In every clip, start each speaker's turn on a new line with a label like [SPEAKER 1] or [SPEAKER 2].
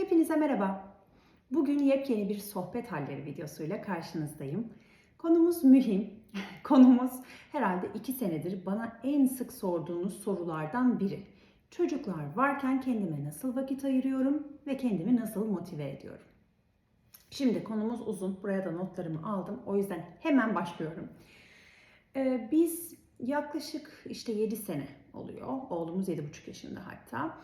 [SPEAKER 1] Hepinize merhaba. Bugün yepyeni bir sohbet halleri videosuyla karşınızdayım. Konumuz mühim. Konumuz herhalde iki senedir bana en sık sorduğunuz sorulardan biri. Çocuklar varken kendime nasıl vakit ayırıyorum ve kendimi nasıl motive ediyorum? Şimdi konumuz uzun. Buraya da notlarımı aldım. O yüzden hemen başlıyorum. Ee, biz yaklaşık işte 7 sene oluyor. Oğlumuz 7,5 yaşında hatta.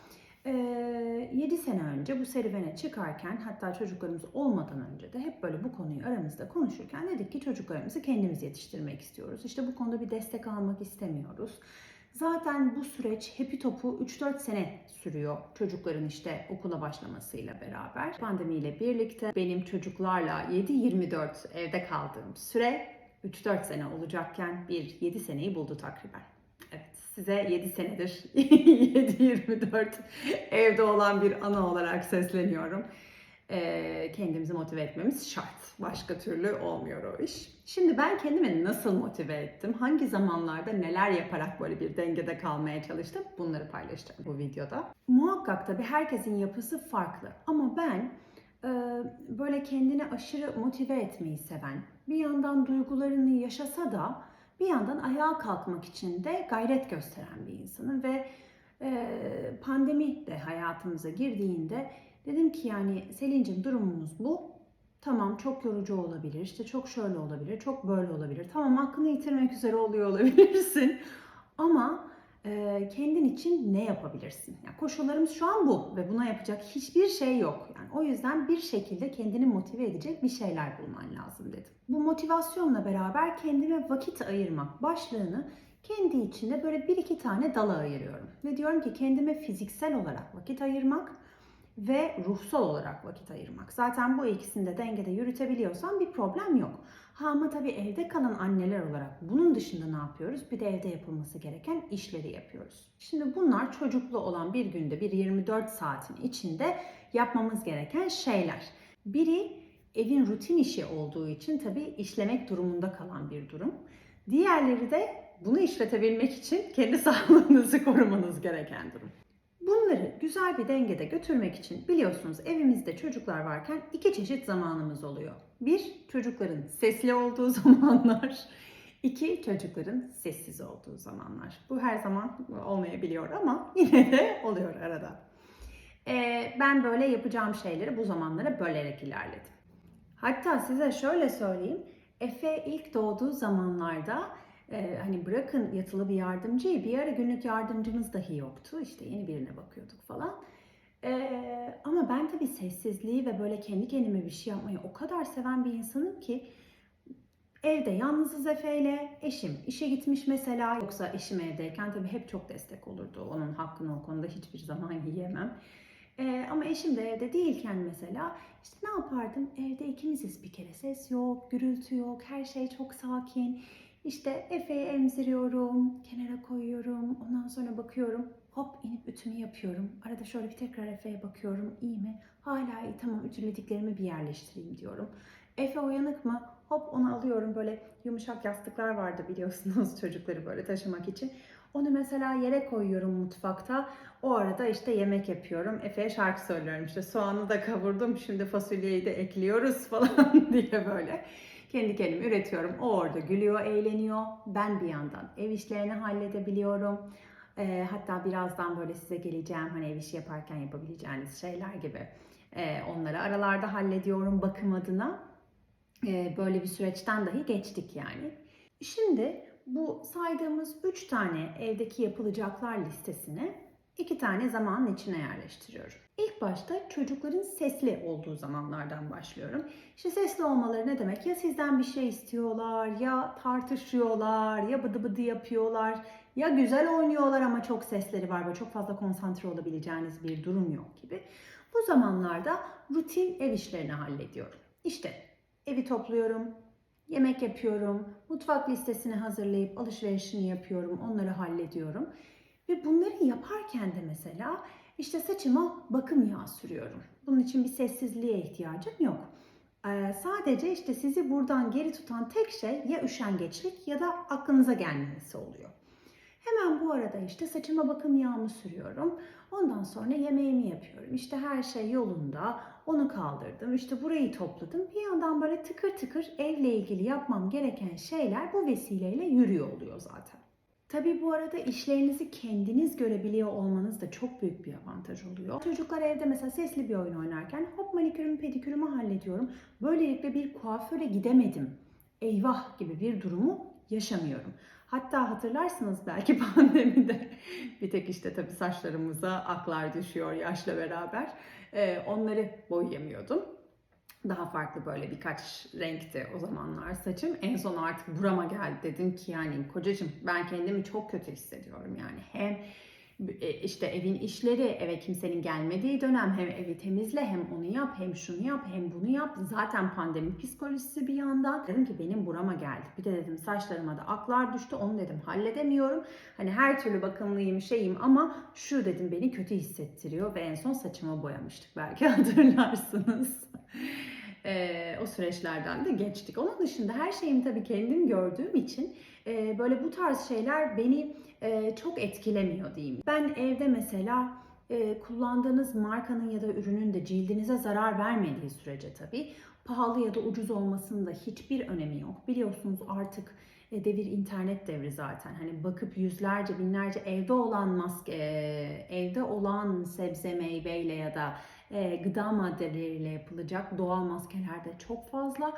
[SPEAKER 1] 7 sene önce bu serüvene çıkarken hatta çocuklarımız olmadan önce de hep böyle bu konuyu aramızda konuşurken dedik ki çocuklarımızı kendimiz yetiştirmek istiyoruz. İşte bu konuda bir destek almak istemiyoruz. Zaten bu süreç hepi topu 3-4 sene sürüyor çocukların işte okula başlamasıyla beraber. Pandemiyle birlikte benim çocuklarla 7-24 evde kaldığım süre 3-4 sene olacakken bir 7 seneyi buldu takriben. Size 7 senedir 7-24 evde olan bir ana olarak sesleniyorum. Ee, kendimizi motive etmemiz şart. Başka türlü olmuyor o iş. Şimdi ben kendimi nasıl motive ettim? Hangi zamanlarda neler yaparak böyle bir dengede kalmaya çalıştım? Bunları paylaşacağım bu videoda. Muhakkak tabii herkesin yapısı farklı. Ama ben e, böyle kendini aşırı motive etmeyi seven, bir yandan duygularını yaşasa da bir yandan ayağa kalkmak için de gayret gösteren bir insanım ve e, pandemi de hayatımıza girdiğinde dedim ki yani Selin'cim durumumuz bu. Tamam çok yorucu olabilir, işte çok şöyle olabilir, çok böyle olabilir. Tamam aklını yitirmek üzere oluyor olabilirsin. Ama kendin için ne yapabilirsin? Yani koşullarımız şu an bu ve buna yapacak hiçbir şey yok. Yani o yüzden bir şekilde kendini motive edecek bir şeyler bulman lazım dedim. Bu motivasyonla beraber kendime vakit ayırmak başlığını kendi içinde böyle bir iki tane dala ayırıyorum. Ve diyorum ki kendime fiziksel olarak vakit ayırmak ve ruhsal olarak vakit ayırmak. Zaten bu ikisini de dengede yürütebiliyorsan bir problem yok. Ha ama tabii evde kalan anneler olarak bunun dışında ne yapıyoruz? Bir de evde yapılması gereken işleri yapıyoruz. Şimdi bunlar çocuklu olan bir günde bir 24 saatin içinde yapmamız gereken şeyler. Biri evin rutin işi olduğu için tabii işlemek durumunda kalan bir durum. Diğerleri de bunu işletebilmek için kendi sağlığınızı korumanız gereken durum. Bunları güzel bir dengede götürmek için biliyorsunuz evimizde çocuklar varken iki çeşit zamanımız oluyor. Bir, çocukların sesli olduğu zamanlar. İki, çocukların sessiz olduğu zamanlar. Bu her zaman olmayabiliyor ama yine de oluyor arada. Ee, ben böyle yapacağım şeyleri bu zamanlara bölerek ilerledim. Hatta size şöyle söyleyeyim. Efe ilk doğduğu zamanlarda ee, hani bırakın yatılı bir yardımcıyı bir ara günlük yardımcımız dahi yoktu. İşte yeni birine bakıyorduk falan. Ee, ama ben tabii sessizliği ve böyle kendi kendime bir şey yapmayı o kadar seven bir insanım ki evde yalnızız Efe'yle eşim işe gitmiş mesela yoksa eşim evdeyken tabii hep çok destek olurdu. Onun hakkını o konuda hiçbir zaman yiyemem. Ee, ama eşim de evde değilken mesela işte ne yapardım? Evde ikimiziz bir kere ses yok, gürültü yok, her şey çok sakin. İşte Efe'yi emziriyorum, kenara koyuyorum, ondan sonra bakıyorum. Hop inip ütümü yapıyorum. Arada şöyle bir tekrar Efe'ye bakıyorum. İyi mi? Hala iyi tamam ütülediklerimi bir yerleştireyim diyorum. Efe uyanık mı? Hop onu alıyorum böyle yumuşak yastıklar vardı biliyorsunuz çocukları böyle taşımak için. Onu mesela yere koyuyorum mutfakta. O arada işte yemek yapıyorum. Efe'ye şarkı söylüyorum. İşte soğanı da kavurdum. Şimdi fasulyeyi de ekliyoruz falan diye böyle kendi kendime üretiyorum. O orada gülüyor, eğleniyor. Ben bir yandan ev işlerini halledebiliyorum. E, hatta birazdan böyle size geleceğim hani ev işi yaparken yapabileceğiniz şeyler gibi. E, onları aralarda hallediyorum bakım adına. E, böyle bir süreçten dahi geçtik yani. Şimdi bu saydığımız 3 tane evdeki yapılacaklar listesini iki tane zamanın içine yerleştiriyorum. İlk başta çocukların sesli olduğu zamanlardan başlıyorum. İşte sesli olmaları ne demek? Ya sizden bir şey istiyorlar, ya tartışıyorlar, ya bıdı bıdı yapıyorlar, ya güzel oynuyorlar ama çok sesleri var ve çok fazla konsantre olabileceğiniz bir durum yok gibi. Bu zamanlarda rutin ev işlerini hallediyorum. İşte evi topluyorum, yemek yapıyorum, mutfak listesini hazırlayıp alışverişini yapıyorum, onları hallediyorum. Ve bunları yaparken de mesela işte saçıma bakım yağı sürüyorum. Bunun için bir sessizliğe ihtiyacım yok. Ee, sadece işte sizi buradan geri tutan tek şey ya üşengeçlik ya da aklınıza gelmemesi oluyor. Hemen bu arada işte saçıma bakım yağımı sürüyorum. Ondan sonra yemeğimi yapıyorum. İşte her şey yolunda. Onu kaldırdım. İşte burayı topladım. Bir yandan böyle tıkır tıkır evle ilgili yapmam gereken şeyler bu vesileyle yürüyor oluyor zaten. Tabii bu arada işlerinizi kendiniz görebiliyor olmanız da çok büyük bir avantaj oluyor. Çocuklar evde mesela sesli bir oyun oynarken hop manikürümü pedikürümü hallediyorum. Böylelikle bir kuaföre gidemedim. Eyvah gibi bir durumu yaşamıyorum. Hatta hatırlarsınız belki pandemide bir tek işte tabii saçlarımıza aklar düşüyor yaşla beraber. Ee, onları boyayamıyordum. Daha farklı böyle birkaç renkti o zamanlar saçım. En son artık burama geldi. Dedim ki yani kocacığım ben kendimi çok kötü hissediyorum yani. Hem e, işte evin işleri, eve kimsenin gelmediği dönem hem evi temizle hem onu yap hem şunu yap hem bunu yap. Zaten pandemi psikolojisi bir yandan. Dedim ki benim burama geldi. Bir de dedim saçlarıma da aklar düştü. Onu dedim halledemiyorum. Hani her türlü bakımlıyım şeyim ama şu dedim beni kötü hissettiriyor ve en son saçımı boyamıştık belki hatırlarsınız. Ee, o süreçlerden de geçtik. Onun dışında her şeyimi tabii kendim gördüğüm için e, böyle bu tarz şeyler beni e, çok etkilemiyor diyeyim. Ben evde mesela e, kullandığınız markanın ya da ürünün de cildinize zarar vermediği sürece tabii pahalı ya da ucuz olmasının da hiçbir önemi yok. Biliyorsunuz artık e, devir internet devri zaten. Hani bakıp yüzlerce binlerce evde olan maske, e, evde olan sebze meyveyle ya da e, gıda maddeleriyle yapılacak doğal maskeler de çok fazla.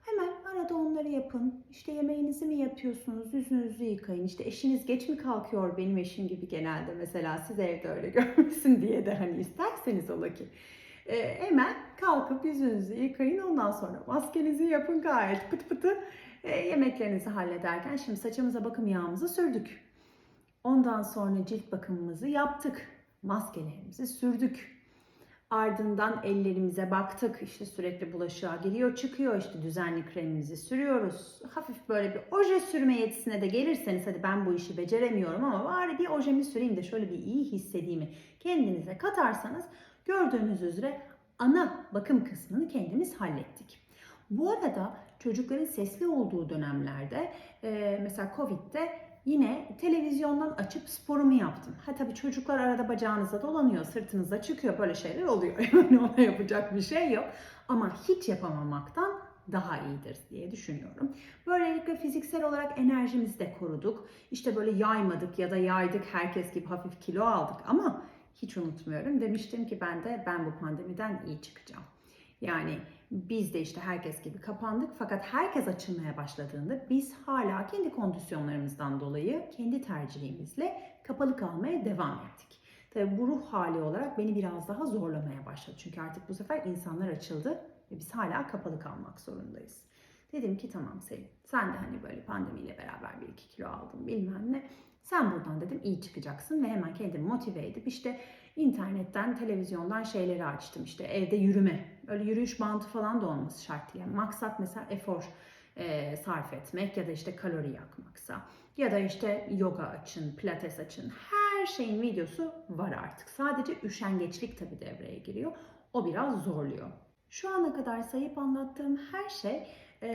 [SPEAKER 1] Hemen arada onları yapın. İşte yemeğinizi mi yapıyorsunuz? Yüzünüzü yıkayın. İşte eşiniz geç mi kalkıyor benim eşim gibi genelde mesela siz evde öyle görmesin diye de hani isterseniz ola ki. E, hemen kalkıp yüzünüzü yıkayın. Ondan sonra maskenizi yapın gayet pıt pıtı. E, yemeklerinizi hallederken şimdi saçımıza bakım yağımızı sürdük. Ondan sonra cilt bakımımızı yaptık. Maskelerimizi sürdük. Ardından ellerimize baktık. İşte sürekli bulaşığa giriyor çıkıyor. İşte düzenli kremimizi sürüyoruz. Hafif böyle bir oje sürme yetisine de gelirseniz hadi ben bu işi beceremiyorum ama bari bir ojemi süreyim de şöyle bir iyi hissettiğimi kendinize katarsanız gördüğünüz üzere ana bakım kısmını kendimiz hallettik. Bu arada çocukların sesli olduğu dönemlerde mesela Covid'de yine televizyondan açıp sporumu yaptım. Ha tabii çocuklar arada bacağınıza dolanıyor, sırtınıza çıkıyor böyle şeyler oluyor. Yani ona yapacak bir şey yok. Ama hiç yapamamaktan daha iyidir diye düşünüyorum. Böylelikle fiziksel olarak enerjimizi de koruduk. İşte böyle yaymadık ya da yaydık herkes gibi hafif kilo aldık ama hiç unutmuyorum. Demiştim ki ben de ben bu pandemiden iyi çıkacağım. Yani biz de işte herkes gibi kapandık fakat herkes açılmaya başladığında biz hala kendi kondisyonlarımızdan dolayı kendi tercihimizle kapalı kalmaya devam ettik. Tabii bu ruh hali olarak beni biraz daha zorlamaya başladı. Çünkü artık bu sefer insanlar açıldı ve biz hala kapalı kalmak zorundayız. Dedim ki tamam Selin sen de hani böyle pandemiyle beraber bir iki kilo aldın bilmem ne. Sen buradan dedim iyi çıkacaksın ve hemen kendimi motive edip işte internetten, televizyondan şeyleri açtım. İşte evde yürüme, öyle yürüyüş bantı falan da olması şart değil. Yani maksat mesela efor e, sarf etmek ya da işte kalori yakmaksa ya da işte yoga açın, pilates açın. Her şeyin videosu var artık. Sadece üşengeçlik tabii devreye giriyor. O biraz zorluyor. Şu ana kadar sayıp anlattığım her şey e,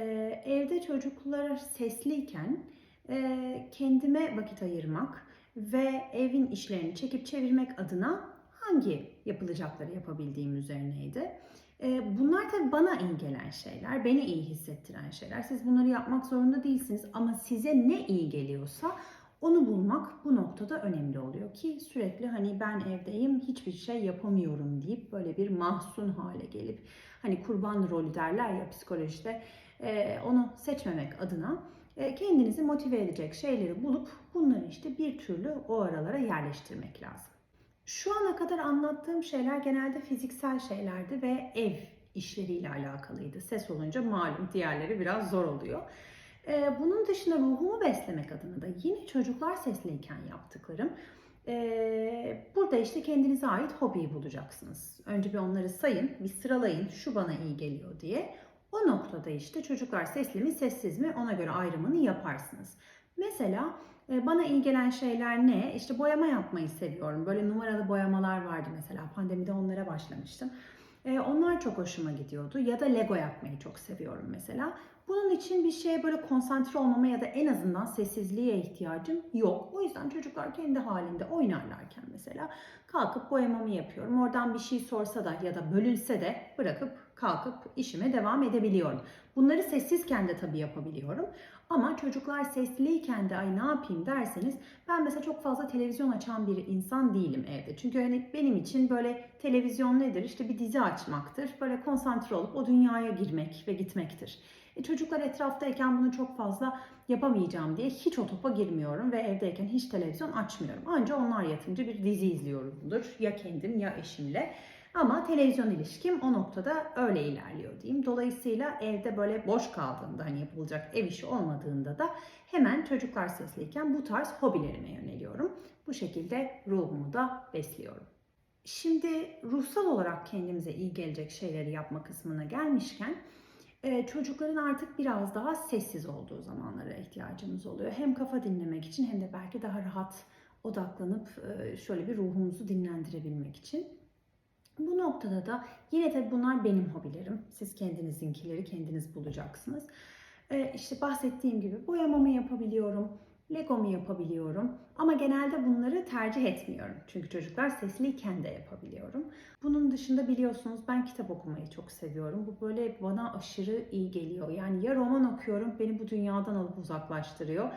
[SPEAKER 1] evde çocuklar sesliyken e, kendime vakit ayırmak ve evin işlerini çekip çevirmek adına hangi yapılacakları yapabildiğim üzerineydi. Bunlar tabii bana iyi gelen şeyler, beni iyi hissettiren şeyler. Siz bunları yapmak zorunda değilsiniz ama size ne iyi geliyorsa onu bulmak bu noktada önemli oluyor ki sürekli hani ben evdeyim hiçbir şey yapamıyorum deyip böyle bir mahzun hale gelip hani kurban rolü derler ya psikolojide onu seçmemek adına kendinizi motive edecek şeyleri bulup bunları işte bir türlü o aralara yerleştirmek lazım. Şu ana kadar anlattığım şeyler genelde fiziksel şeylerdi ve ev işleriyle alakalıydı. Ses olunca malum diğerleri biraz zor oluyor. Ee, bunun dışında ruhumu beslemek adına da yine çocuklar sesliyken yaptıklarım. Ee, burada işte kendinize ait hobiyi bulacaksınız. Önce bir onları sayın, bir sıralayın şu bana iyi geliyor diye. O noktada işte çocuklar sesli mi sessiz mi ona göre ayrımını yaparsınız. Mesela bana iyi şeyler ne? İşte boyama yapmayı seviyorum. Böyle numaralı boyamalar vardı mesela. Pandemide onlara başlamıştım. E, onlar çok hoşuma gidiyordu. Ya da Lego yapmayı çok seviyorum mesela. Bunun için bir şeye böyle konsantre olmama ya da en azından sessizliğe ihtiyacım yok. O yüzden çocuklar kendi halinde oynarlarken mesela kalkıp boyamamı yapıyorum. Oradan bir şey sorsa da ya da bölünse de bırakıp kalkıp işime devam edebiliyorum. Bunları sessizken de tabii yapabiliyorum. Ama çocuklar sesliyken de ay ne yapayım derseniz ben mesela çok fazla televizyon açan bir insan değilim evde. Çünkü hani benim için böyle televizyon nedir? İşte bir dizi açmaktır. Böyle konsantre olup o dünyaya girmek ve gitmektir. E çocuklar etraftayken bunu çok fazla yapamayacağım diye hiç o topa girmiyorum ve evdeyken hiç televizyon açmıyorum. Anca onlar yatınca bir dizi izliyorumdur. Ya kendim ya eşimle. Ama televizyon ilişkim o noktada öyle ilerliyor diyeyim. Dolayısıyla evde böyle boş kaldığında hani yapılacak ev işi olmadığında da hemen çocuklar sesliyken bu tarz hobilerime yöneliyorum. Bu şekilde ruhumu da besliyorum. Şimdi ruhsal olarak kendimize iyi gelecek şeyleri yapma kısmına gelmişken e, çocukların artık biraz daha sessiz olduğu zamanlara ihtiyacımız oluyor. Hem kafa dinlemek için hem de belki daha rahat odaklanıp e, şöyle bir ruhumuzu dinlendirebilmek için. Bu noktada da yine de bunlar benim hobilerim. Siz kendinizinkileri kendiniz bulacaksınız. Ee, işte bahsettiğim gibi boyamamı yapabiliyorum, legomu yapabiliyorum. Ama genelde bunları tercih etmiyorum. Çünkü çocuklar sesliyken de yapabiliyorum. Bunun dışında biliyorsunuz ben kitap okumayı çok seviyorum. Bu böyle bana aşırı iyi geliyor. Yani ya roman okuyorum, beni bu dünyadan alıp uzaklaştırıyor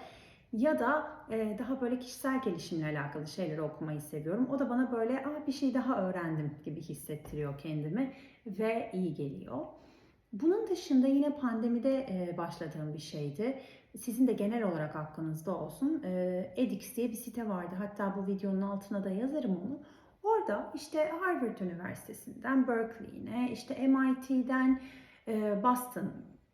[SPEAKER 1] ya da e, daha böyle kişisel gelişimle alakalı şeyleri okumayı seviyorum. O da bana böyle Aa, bir şey daha öğrendim gibi hissettiriyor kendimi ve iyi geliyor. Bunun dışında yine pandemide e, başladığım bir şeydi. Sizin de genel olarak aklınızda olsun. E, edX diye bir site vardı. Hatta bu videonun altına da yazarım onu. Orada işte Harvard Üniversitesi'nden Berkeley'ine, işte MIT'den e, Boston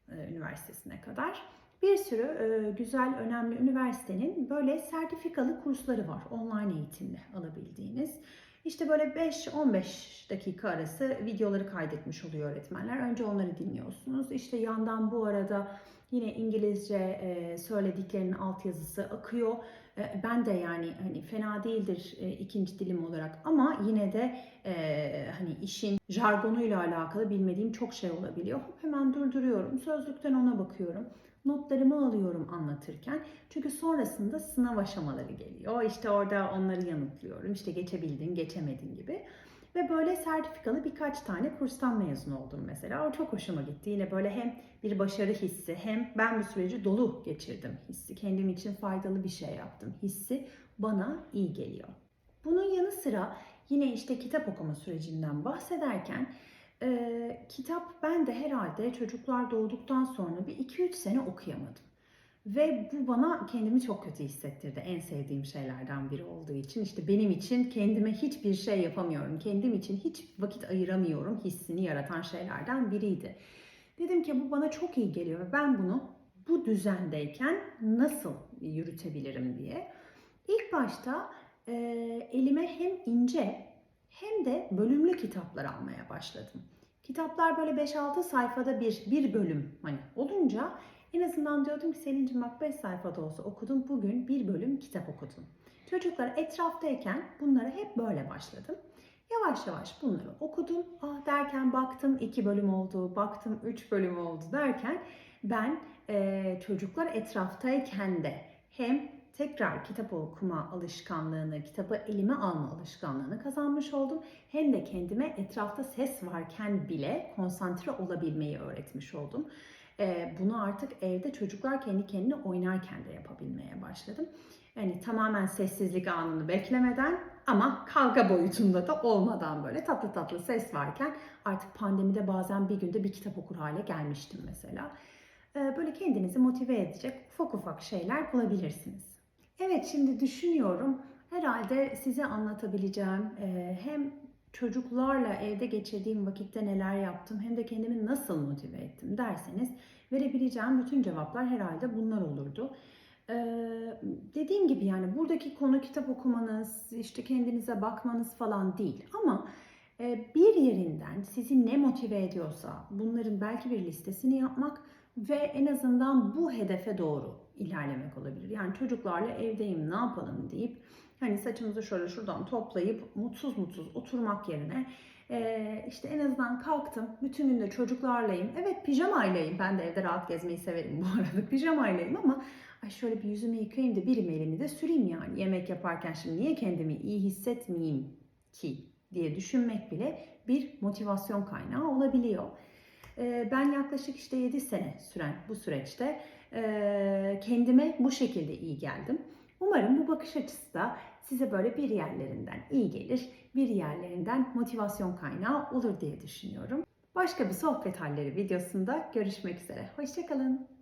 [SPEAKER 1] e, Üniversitesi'ne kadar bir sürü e, güzel, önemli üniversitenin böyle sertifikalı kursları var. Online eğitimle alabildiğiniz. İşte böyle 5-15 dakika arası videoları kaydetmiş oluyor öğretmenler. Önce onları dinliyorsunuz. İşte yandan bu arada yine İngilizce e, söylediklerinin altyazısı akıyor. E, ben de yani hani fena değildir ikinci dilim olarak ama yine de hani işin jargonuyla alakalı bilmediğim çok şey olabiliyor. Hemen durduruyorum. Sözlükten ona bakıyorum notlarımı alıyorum anlatırken. Çünkü sonrasında sınav aşamaları geliyor. İşte orada onları yanıtlıyorum. İşte geçebildin, geçemedin gibi. Ve böyle sertifikalı birkaç tane kurstan mezun oldum mesela. O çok hoşuma gitti. Yine böyle hem bir başarı hissi hem ben bu süreci dolu geçirdim hissi. Kendim için faydalı bir şey yaptım hissi bana iyi geliyor. Bunun yanı sıra yine işte kitap okuma sürecinden bahsederken e, kitap ben de herhalde çocuklar doğduktan sonra bir 2-3 sene okuyamadım. Ve bu bana kendimi çok kötü hissettirdi. En sevdiğim şeylerden biri olduğu için. işte benim için kendime hiçbir şey yapamıyorum. Kendim için hiç vakit ayıramıyorum hissini yaratan şeylerden biriydi. Dedim ki bu bana çok iyi geliyor ve ben bunu bu düzendeyken nasıl yürütebilirim diye. İlk başta e, elime hem ince hem de bölümlü kitaplar almaya başladım. Kitaplar böyle 5-6 sayfada bir, bir bölüm hani olunca en azından diyordum ki Selin'cim bak 5 sayfada olsa okudum bugün bir bölüm kitap okudum. Çocuklar etraftayken bunlara hep böyle başladım. Yavaş yavaş bunları okudum. Ah derken baktım 2 bölüm oldu, baktım 3 bölüm oldu derken ben e, çocuklar etraftayken de hem tekrar kitap okuma alışkanlığını, kitabı elime alma alışkanlığını kazanmış oldum. Hem de kendime etrafta ses varken bile konsantre olabilmeyi öğretmiş oldum. Ee, bunu artık evde çocuklar kendi kendine oynarken de yapabilmeye başladım. Yani tamamen sessizlik anını beklemeden ama kavga boyutunda da olmadan böyle tatlı tatlı ses varken artık pandemide bazen bir günde bir kitap okur hale gelmiştim mesela. Ee, böyle kendinizi motive edecek ufak ufak şeyler bulabilirsiniz. Evet şimdi düşünüyorum. Herhalde size anlatabileceğim e, hem çocuklarla evde geçirdiğim vakitte neler yaptım hem de kendimi nasıl motive ettim derseniz verebileceğim bütün cevaplar herhalde bunlar olurdu. Ee, dediğim gibi yani buradaki konu kitap okumanız, işte kendinize bakmanız falan değil ama e, bir yerinden sizi ne motive ediyorsa bunların belki bir listesini yapmak ve en azından bu hedefe doğru ilerlemek olabilir. Yani çocuklarla evdeyim ne yapalım deyip hani saçımızı şöyle şuradan toplayıp mutsuz mutsuz oturmak yerine e, işte en azından kalktım bütün gün de çocuklarlayım. Evet pijamaylayım ben de evde rahat gezmeyi severim bu arada pijamaylayım ama ay şöyle bir yüzümü yıkayayım da birim elimi de süreyim yani yemek yaparken şimdi niye kendimi iyi hissetmeyeyim ki diye düşünmek bile bir motivasyon kaynağı olabiliyor. Ee, Ben yaklaşık işte 7 sene süren bu süreçte kendime bu şekilde iyi geldim. Umarım bu bakış açısı da size böyle bir yerlerinden iyi gelir, bir yerlerinden motivasyon kaynağı olur diye düşünüyorum. Başka bir sohbet halleri videosunda görüşmek üzere. Hoşçakalın.